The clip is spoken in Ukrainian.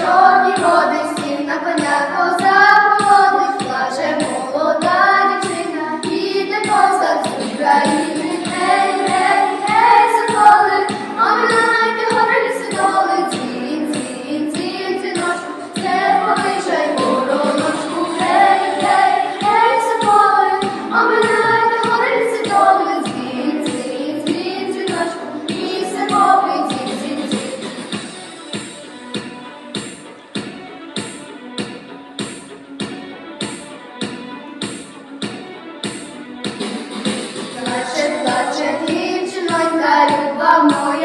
чорні води, сів на коня, do amor.